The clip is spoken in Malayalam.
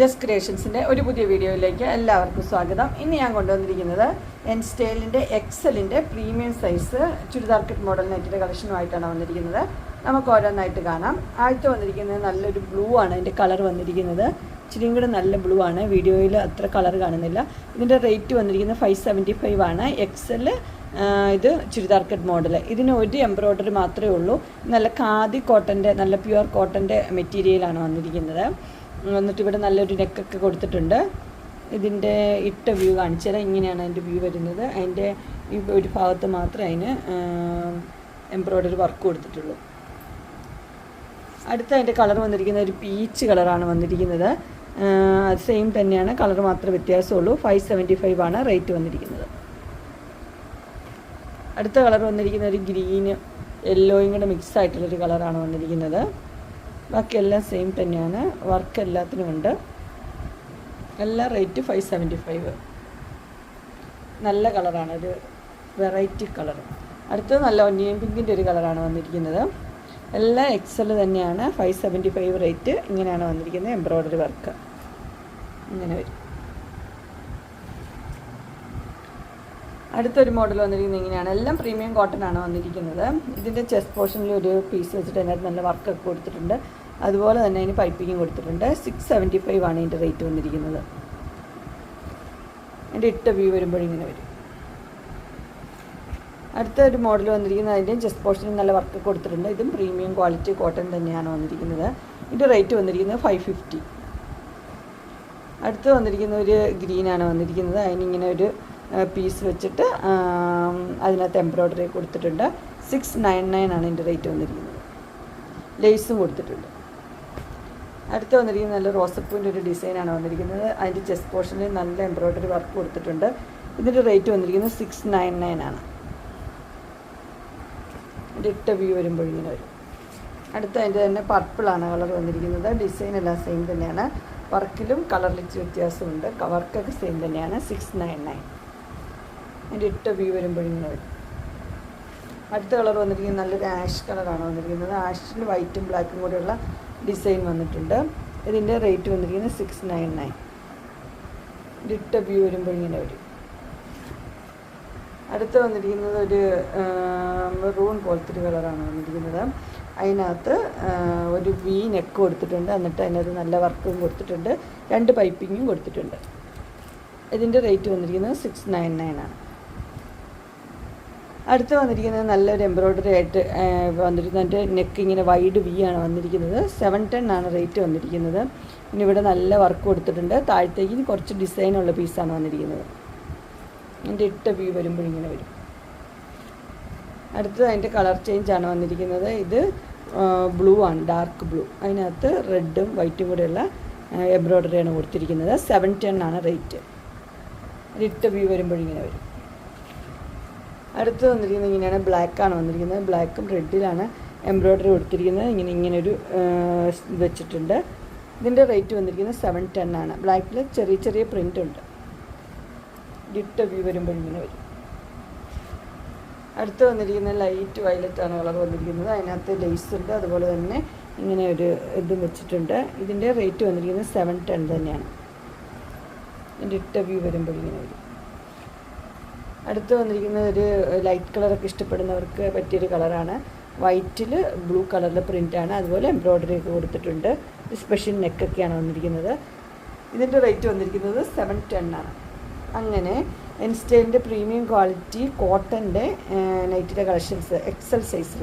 ജസ്റ്റ് ക്രിയേഷൻസിന്റെ ഒരു പുതിയ വീഡിയോയിലേക്ക് എല്ലാവർക്കും സ്വാഗതം. ഇന്ന് ഞാൻ കൊണ്ടുവന്നിരിക്കുന്നത് എൻ സ്റ്റൈലിന്റെ എക്സലിന്റെ premium size churidar kit model നെറ്റിന്റെ കളക്ഷനുമായിട്ടാണ് വന്നിരിക്കുന്നത്. നമുക്ക് ഓരോന്നായിട്ട് കാണാം. ആദ്യത്തെ വന്നിരിക്കുന്നത് നല്ലൊരു ബ്ലൂ ആണ്. അതിന്റെ കളർ വന്നിരിക്കുന്നത് ഇച്ചിരിയും കൂടെ നല്ല ബ്ലൂ ആണ്. വീഡിയോയിൽ അത്ര കളർ കാണുന്നില്ല. ഇതിന്റെ റേറ്റ് വന്നിരിക്കുന്നത് ഫൈവ് സെവന്റി ഫൈവ് ആണ് എക്സൽ ഇത് ചുരിദാർ കട്ട് മോഡൽ ഇതിന് ഒരു എംബ്രോയ്ഡറി മാത്രമേ ഉള്ളൂ. നല്ല ഖാദി കോട്ടന്റെ നല്ല പ്യുവർ കോട്ടന്റെ മെറ്റീരിയലാണ് വന്നിരിക്കുന്നത്. എന്നിട്ട് ഇവിടെ നല്ലൊരു നെക്കൊക്കെ കൊടുത്തിട്ടുണ്ട്. ഇതിന്റെ ഇട്ട വ്യൂ കാണിച്ചു തരാം ഇങ്ങനെയാണ് അതിന്റെ വ്യൂ വരുന്നത്. അതിന്റെ ഈ ഒരു ഭാഗത്ത് മാത്രമേ അതിന് എംബ്രോയ്ഡറി വർക്ക് കൊടുത്തിട്ടുള്ളൂ. അടുത്ത അതിന്റെ കളർ വന്നിരിക്കുന്നത് ഒരു പീച്ച് കളറാണ് വന്നിരിക്കുന്നത്. സെയിം തന്നെയാണ്. കളർ മാത്രമേ വ്യത്യാസമുള്ളൂ. ഫൈവ് സെവന്റി ഫൈവ് ആണ് റേറ്റ് വന്നിരിക്കുന്നത്. അടുത്ത കളർ വന്നിരിക്കുന്ന ഒരു ഗ്രീന് യെല്ലോയും കൂടെ മിക്സ് ആയിട്ടുള്ളൊരു കളറാണ് വന്നിരിക്കുന്നത്. ബാക്കിയെല്ലാം സെയിം തന്നെയാണ്. വർക്ക് എല്ലാത്തിനും ഉണ്ട്. എല്ലാ റേറ്റ് ഫൈവ് സെവന്റി ഫൈവ് നല്ല കളറാണ് ഒരു വെറൈറ്റി കളർ അടുത്തത് നല്ല ഒന്നിയൻ പിങ്കിന്റെ ഒരു കളറാണ് വന്നിരിക്കുന്നത്. എല്ലാം എക്സൽ തന്നെയാണ്. ഫൈവ് സെവന്റി ഫൈവ് റേറ്റ് ഇങ്ങനെയാണ് വന്നിരിക്കുന്നത്. എംബ്രോയ്ഡറി വർക്ക് ഇങ്ങനെ വരും. അടുത്തൊരു മോഡൽ വന്നിരിക്കുന്നത് ഇങ്ങനെയാണ്. എല്ലാം പ്രീമിയം കോട്ടൺ ആണ് വന്നിരിക്കുന്നത്. ഇതിന്റെ ചെസ്റ്റ് പോർഷനിൽ ഒരു പീസ് വെച്ചിട്ട് അതിനകത്ത് നല്ല വർക്കൊക്കെ കൊടുത്തിട്ടുണ്ട്. അതുപോലെ തന്നെ അതിന് പൈപ്പിങ്ങും കൊടുത്തിട്ടുണ്ട്. സിക്സ് സെവന്റി ഫൈവ് ആണ് ഇതിന്റെ റേറ്റ് വന്നിരിക്കുന്നത്. എന്റെ ഇട്ട വ്യൂ വരുമ്പോഴിങ്ങനെ വരും. അടുത്ത ഒരു മോഡൽ വന്നിരിക്കുന്നത് അതിന്റെ ജസ്റ്റ് പോർഷനും നല്ല വർക്ക് കൊടുത്തിട്ടുണ്ട്. ഇതും പ്രീമിയം ക്വാളിറ്റി കോട്ടൺ തന്നെയാണ് വന്നിരിക്കുന്നത്. ഇതിന്റെ റേറ്റ് വന്നിരിക്കുന്നത് ഫൈവ് ഫിഫ്റ്റി അടുത്ത് വന്നിരിക്കുന്ന ഒരു ഗ്രീനാണ് വന്നിരിക്കുന്നത്. അതിനിങ്ങനെ ഒരു പീസ് വെച്ചിട്ട് അതിനകത്ത് എംബ്രോയ്ഡറി കൊടുത്തിട്ടുണ്ട്. സിക്സ് നയൻ നയൻ ആണ് ഇതിന്റെ റേറ്റ് വന്നിരിക്കുന്നത്. ലേസും കൊടുത്തിട്ടുണ്ട്. അടുത്ത് വന്നിരിക്കുന്നത് നല്ല റോസപ്പൂവിന്റെ ഒരു ഡിസൈനാണ് വന്നിരിക്കുന്നത്. അതിന്റെ ചെസ്റ്റ് പോർഷനിൽ നല്ല എംബ്രോയ്ഡറി വർക്ക് കൊടുത്തിട്ടുണ്ട്. ഇതിന്റെ റേറ്റ് വന്നിരിക്കുന്നത് സിക്സ് നയൻ നയൻ ആണ്. ഇട്ട വ്യൂ വരുമ്പോൾ ഇങ്ങനെ വരും. അടുത്ത അതിന്റെ തന്നെ പർപ്പിളാണ് കളർ വന്നിരിക്കുന്നത്. ഡിസൈൻ എല്ലാം സെയിം തന്നെയാണ്. വർക്കിലും കളറിൽ വ്യത്യാസമുണ്ട്. വർക്കൊക്കെ സെയിം തന്നെയാണ്. സിക്സ് നയൻ നയൻ അതിന്റെ ഇട്ട വ്യൂ വരുമ്പോൾ ഇങ്ങനെ വരും. അടുത്ത കളർ വന്നിരിക്കുന്നത് നല്ലൊരു ആഷ് കളറാണ് വന്നിരിക്കുന്നത്. ആഷിൽ വൈറ്റും ബ്ലാക്കും കൂടെയുള്ള ഡിസൈൻ വന്നിട്ടുണ്ട്. ഇതിന്റെ റേറ്റ് വന്നിരിക്കുന്നത് സിക്സ് നയൻ നയൻ ഡിട്ട വ്യൂ വരുമ്പോൾ ഇങ്ങനെ വരും. അടുത്ത് വന്നിരിക്കുന്നത് ഒരു റൂൺ പോലത്തെ ഒരു കളറാണ് വന്നിരിക്കുന്നത്. അതിനകത്ത് ഒരു വി നെക്ക് കൊടുത്തിട്ടുണ്ട്. എന്നിട്ട് അതിനകത്ത് നല്ല വർക്കും കൊടുത്തിട്ടുണ്ട്. രണ്ട് പൈപ്പിങ്ങും കൊടുത്തിട്ടുണ്ട്. ഇതിന്റെ റേറ്റ് വന്നിരിക്കുന്നത് സിക്സ് നയൻ നയൻ ആണ്. അടുത്ത് വന്നിരിക്കുന്നത് നല്ലൊരു എംബ്രോയ്ഡറി ആയിട്ട് വന്നിരിക്കുന്നത്. നെക്ക് ഇങ്ങനെ വൈഡ് വി ആണ് വന്നിരിക്കുന്നത്. സെവൻ ടെൻ ആണ് റേറ്റ് വന്നിരിക്കുന്നത്. പിന്നെ ഇവിടെ നല്ല വർക്ക് കൊടുത്തിട്ടുണ്ട്. താഴത്തേക്ക് കുറച്ച് ഡിസൈനുള്ള പീസാണ് വന്നിരിക്കുന്നത്. എന്റെ ഇട്ട വ്യൂ വരുമ്പോൾ ഇങ്ങനെ വരും. അടുത്തത് അതിന്റെ കളർ ചേഞ്ച് ആണ് വന്നിരിക്കുന്നത്. ഇത് ബ്ലൂ ആണ് ഡാർക്ക് ബ്ലൂ അതിനകത്ത് റെഡും വൈറ്റും കൂടെയുള്ള എംബ്രോയ്ഡറിയാണ് കൊടുത്തിരിക്കുന്നത്. സെവൻ ടെൻ ആണ് റേറ്റ് ഇട്ട വ്യൂ വരുമ്പോൾ ഇങ്ങനെ വരും. അടുത്ത് വന്നിരിക്കുന്നത് ഇങ്ങനെയാണ് ബ്ലാക്കാണ് വന്നിരിക്കുന്നത്. ബ്ലാക്കും റെഡിലാണ് എംബ്രോയ്ഡറി കൊടുത്തിരിക്കുന്നത്. ഇങ്ങനെ ഇങ്ങനെ ഒരു വെച്ചിട്ടുണ്ട്. ഇതിന്റെ റേറ്റ് വന്നിരിക്കുന്നത് സെവൻ ടെൻ ആണ്. ബ്ലാക്കിൽ ചെറിയ ചെറിയ പ്രിന്റ് ഉണ്ട്. ഇട്ട വ്യൂ വരുമ്പോൾ ഇങ്ങനെ വരും. അടുത്ത് വന്നിരിക്കുന്ന ലൈറ്റ് വയലറ്റ് ആണ് കളർ വന്നിരിക്കുന്നത്. അതിനകത്ത് ലേസ് ഉണ്ട്. അതുപോലെ തന്നെ ഇങ്ങനെ ഒരു ഇതും വെച്ചിട്ടുണ്ട്. ഇതിന്റെ റേറ്റ് വന്നിരിക്കുന്നത് സെവൻ ടെൻ തന്നെയാണ്. ഇട്ട വ്യൂ വരുമ്പോൾ ഇങ്ങനെ വരും. അടുത്ത് വന്നിരിക്കുന്നത് ഒരു ലൈറ്റ് കളറൊക്കെ ഇഷ്ടപ്പെടുന്നവർക്ക് പറ്റിയൊരു കളറാണ് വൈറ്റിൽ ബ്ലൂ കളറിൽ പ്രിന്റാണ് അതുപോലെ എംബ്രോയ്ഡറി ഒക്കെ കൊടുത്തിട്ടുണ്ട്. സ്പെഷ്യൽ നെക്കൊക്കെയാണ് വന്നിരിക്കുന്നത്. ഇതിന്റെ റേറ്റ് വന്നിരിക്കുന്നത് സെവൻ ടെൻ ആണ്. അങ്ങനെ എൻസ്റ്റൈലിന്റെ പ്രീമിയം ക്വാളിറ്റി കോട്ടന്റെ നൈറ്റിന്റെ കളക്ഷൻസ് എക്സൽ സൈസിൽ